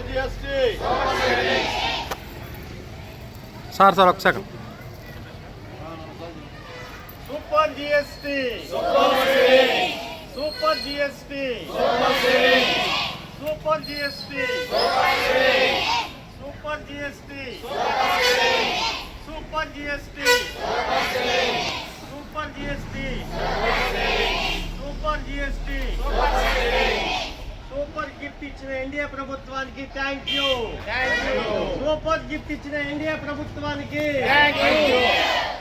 GST sir sir ఒక second super GST super GST super GST super GST super GST super GST super GST super gift ఇచ్చిన NDA ప్రభుత్వానికి thank you. Super gift ఇచ్చిన NDA ప్రభుత్వానికి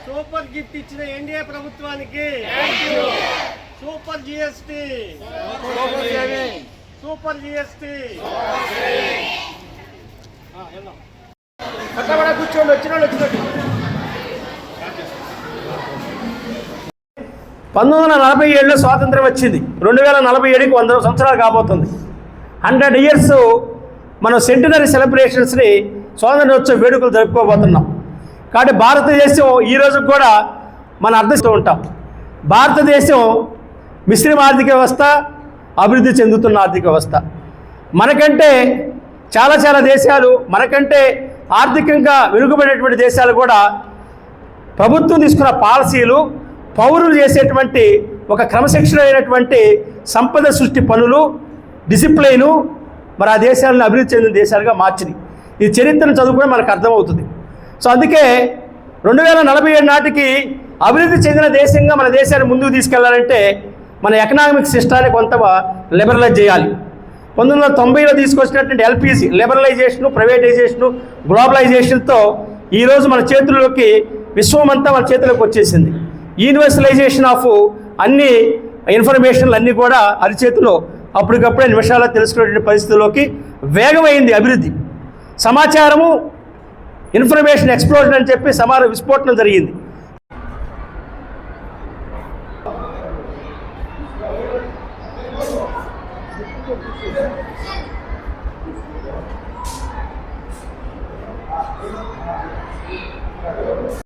super gift ఇచ్చిన NDA ప్రభుత్వానికి super GST super GST కూర్చోండి వచ్చిన వాళ్ళు వచ్చినట్టు పంతొమ్మిది వందల నలభై ఏడులో స్వాతంత్రం వచ్చింది. రెండు వేల నలభై ఏడుకి వంద సంవత్సరాలు కాబోతుంది. హండ్రెడ్ ఇయర్స్ మనం సెంటినరీ సెలబ్రేషన్స్ని స్వాతంత్రోత్సవ వేడుకలు జరుపుకోబోతున్నాం. కాబట్టి భారతదేశం ఈ రోజు కూడా మనం అర్థిస్తూ ఉంటాం. భారతదేశం మిశ్రమ ఆర్థిక వ్యవస్థ అభివృద్ధి చెందుతున్న ఆర్థిక వ్యవస్థ. మనకంటే చాలా చాలా దేశాలు మనకంటే ఆర్థికంగా వెనుకబడేటువంటి దేశాలు కూడా ప్రభుత్వం తీసుకున్న పాలసీలు పౌరులు చేసేటువంటి ఒక క్రమశిక్షణ అయినటువంటి సంపద సృష్టి పనులు డిసిప్లైను మరి ఆ దేశాలను అభివృద్ధి చెందిన దేశాలుగా మార్చినాయి. ఈ చరిత్రను చదువుకుని మనకు అర్థమవుతుంది. సో అందుకే రెండు వేల నలభై ఏడు నాటికి అభివృద్ధి చెందిన దేశంగా మన దేశాన్ని ముందుకు తీసుకెళ్ళాలంటే మన ఎకనామిక్ సిస్టాన్ని కొంత లిబరలైజ్ చేయాలి. పంతొమ్మిది వందల తొంభైలో తీసుకొచ్చినటువంటి ఎల్పిజి లిబరలైజేషను ప్రైవేటైజేషను గ్లోబలైజేషన్తో ఈరోజు మన చేతుల్లోకి విశ్వమంతా మన చేతిలోకి వచ్చేసింది. యూనివర్సలైజేషన్ ఆఫ్ అన్ని ఇన్ఫర్మేషన్లు అన్నీ కూడా అరిచేతిలో అప్పటికప్పుడే నిమిషాలు తెలుసుకునే పరిస్థితుల్లోకి వేగమైంది అభివృద్ధి. సమాచారము ఇన్ఫర్మేషన్ ఎక్స్ప్లోజన్ అని చెప్పి సమాన విస్ఫోటనం జరిగింది.